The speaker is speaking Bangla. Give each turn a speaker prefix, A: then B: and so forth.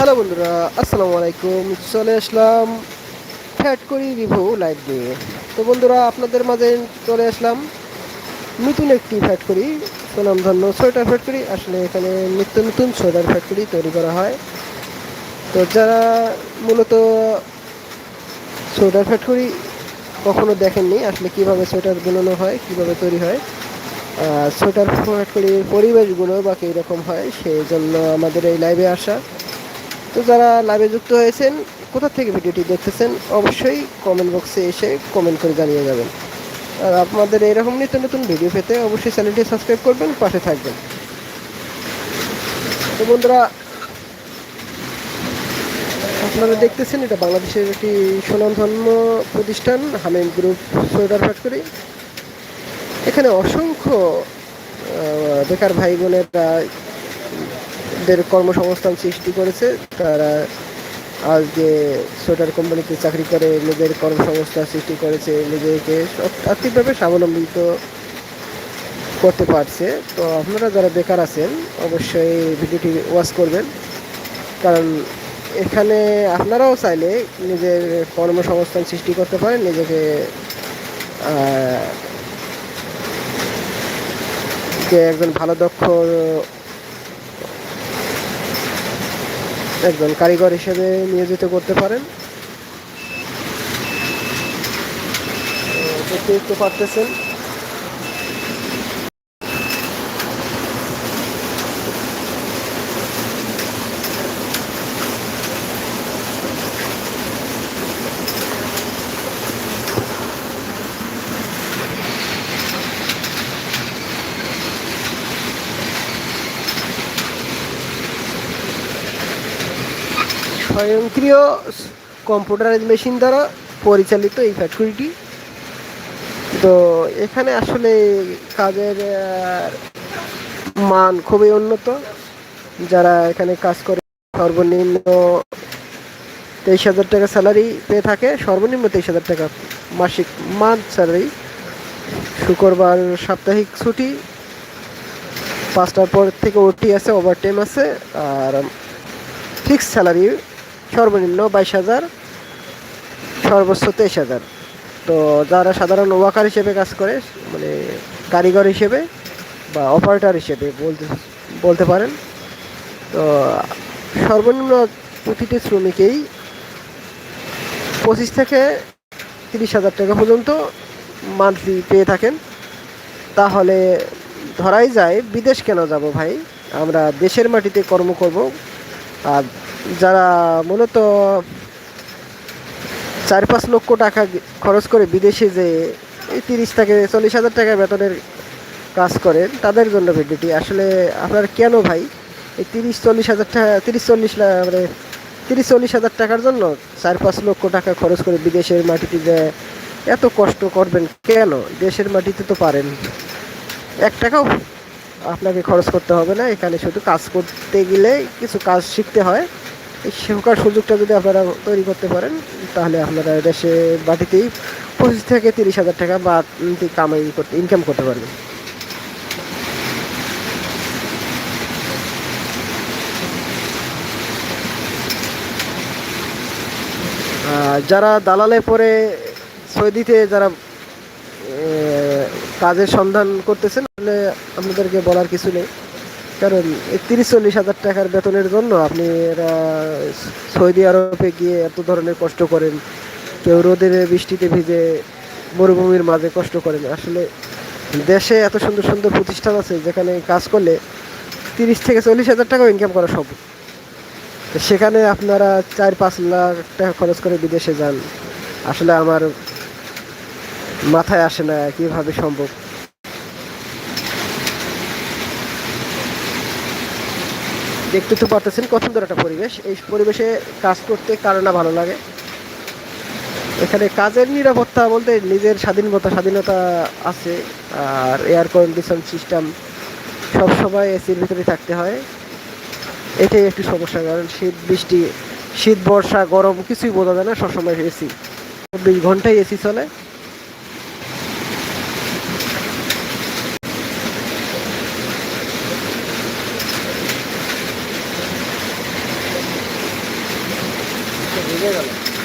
A: হ্যালো বন্ধুরা, আসসালামু আলাইকুম। চলে আসলাম ফ্যাট করি রিভিউ লাইভ দিয়ে তো বন্ধুরা, আপনাদের মাঝে চলে আসলাম নতুন একটি ফ্যাট করি। সুনামধন্য সোয়েটার ফ্যাক্টরি আসলে এখানে নিত্য নতুন সোয়েটার ফ্যাক্টরি তৈরি করা হয়। তো যারা মূলত সোয়েটার ফ্যাক্টরি কখনো দেখেননি, আসলে কীভাবে সোয়েটার বানানো হয়, কীভাবে তৈরি হয় সোয়েটার ফ্যাক্টরির পরিবেশগুলো বা কীরকম হয়, সেই জন্য আমাদের এই লাইভে আসা। তো যারা লাইভে যুক্ত হয়েছেন, কোথা থেকে ভিডিওটি দেখতেছেন, অবশ্যই কমেন্ট বক্সে এসে কমেন্ট করে জানিয়ে যাবেন। আর আপনাদের এরকম নিত্য নতুন ভিডিও পেতে অবশ্যই চ্যানেলটি সাবস্ক্রাইব করবেন, পাশে থাকবেন। তো বন্ধুরা, আপনারা দেখতেছেন, এটা বাংলাদেশের একটি সুনামধন্য প্রতিষ্ঠান হামিম গ্রুপ সোয়েটার ফ্যাক্টরি এখানে অসংখ্য বেকার ভাই বোনেরা দের কর্মসংস্থান সৃষ্টি করেছে, তারা আজকে সোয়েটার কোম্পানিতে চাকরি করে, নিজের কর্মসংস্থান সৃষ্টি করেছে, নিজেকে আর্থিকভাবে স্বাবলম্বিত করতে পারছে। তো আপনারা যারা বেকার আছেন, অবশ্যই ভিডিওটি ওয়াচ করবেন। কারণ এখানে আপনারাও চাইলে নিজের কর্মসংস্থান সৃষ্টি করতে পারেন, নিজেকে একজন ভালো দক্ষ একজন কারিগর হিসেবে নিয়োজিত করতে পারেন। দেখতে পারতেছেন। স্বয়ংক্রিয় কম্পিউটারাইজ মেশিন দ্বারা পরিচালিত এই ফ্যাক্টরিটি তো এখানে আসলে কাজের মান খুবই উন্নত। যারা এখানে কাজ করে সর্বনিম্ন তেইশ হাজার টাকা স্যালারি পেয়ে থাকে, সর্বনিম্ন তেইশ হাজার টাকা মাসিক মান্থ স্যালারি শুক্রবার সাপ্তাহিক ছুটি, পাঁচটার পর থেকে ওটি আছে ওভার টাইম আছে, আর ফিক্স স্যালারি সর্বনিম্ন বাইশ হাজার, সর্বোচ্চ তেইশ হাজার। তো যারা সাধারণ ওয়াকার হিসেবে কাজ করে মানে কারিগর হিসেবে বা অপারেটর হিসেবে বলতে বলতে পারেন, তো সর্বনিম্ন প্রতিটি শ্রমিকেই পঁচিশ থেকে তিরিশ হাজার টাকা পর্যন্ত মান্থলি পেয়ে থাকেন। তাহলে ধরাই যায়, বিদেশ কেন যাব ভাই? আমরা দেশের মাটিতে কর্ম করব, আর যারা মূলত চার পাঁচ লক্ষ টাকা খরচ করে বিদেশে যে এই তিরিশ থেকে চল্লিশ হাজার টাকা বেতনের কাজ করেন, তাদের জন্য ভিডিওটি আসলে আপনার কেন ভাই? এই তিরিশ চল্লিশ হাজার টাকা তিরিশ চল্লিশ মানে তিরিশ চল্লিশ হাজার টাকার জন্য চার পাঁচ লক্ষ টাকা খরচ করে বিদেশের মাটিতে যে এত কষ্ট করবেন কেন? দেশের মাটিতে তো পারেন। এক টাকাও আপনাকে খরচ করতে হবে না। এখানে শুধু কাজ করতে গেলে কিছু কাজ শিখতে হয়। এই শেখার সুযোগটা যদি আপনারা তৈরি করতে পারেন, তাহলে আপনারা দেশে বাটিতেই পঁচিশ থেকে তিরিশ হাজার টাকা বা কামাই করতে ইনকাম করতে পারবেন। যারা দালালে পরে সৌদিতে যারা কাজের সন্ধান করতেছেন, তাহলে আপনাদেরকে বলার কিছু নেই। কারণ তিরিশ চল্লিশ হাজার টাকার বেতনের জন্য আপনি এরা সৌদি আরবে গিয়ে এত ধরনের কষ্ট করেন, কেউ রোদের বৃষ্টিতে ভিজে মরুভূমির মাঝে কষ্ট করেন। আসলে দেশে এত সুন্দর সুন্দর প্রতিষ্ঠান আছে যেখানে কাজ করলে তিরিশ থেকে চল্লিশ হাজার টাকাও ইনকাম করা সম্ভব। সেখানে আপনারা চার পাঁচ লাখ টাকা খরচ করে বিদেশে যান। আসলে আমার মাথায় আসে না কীভাবে সম্ভব। দেখতে তো পারতেছেন কত সুন্দর একটা পরিবেশ। এই পরিবেশে কাজ করতে কারও না ভালো লাগে? এখানে কাজের নিরাপত্তা বলতে নিজের স্বাধীনতা স্বাধীনতা আছে, আর এয়ার কন্ডিশন সিস্টেম সব সময় এসির ভিতরে থাকতে হয়। এটাই একটু সমস্যা, কারণ শীত, বৃষ্টি, শীত, বর্ষা, গরম কিছুই বোঝা যায় না, সবসময় এসি চব্বিশ ঘন্টায় এসি চলে।
B: বুঝে গেল।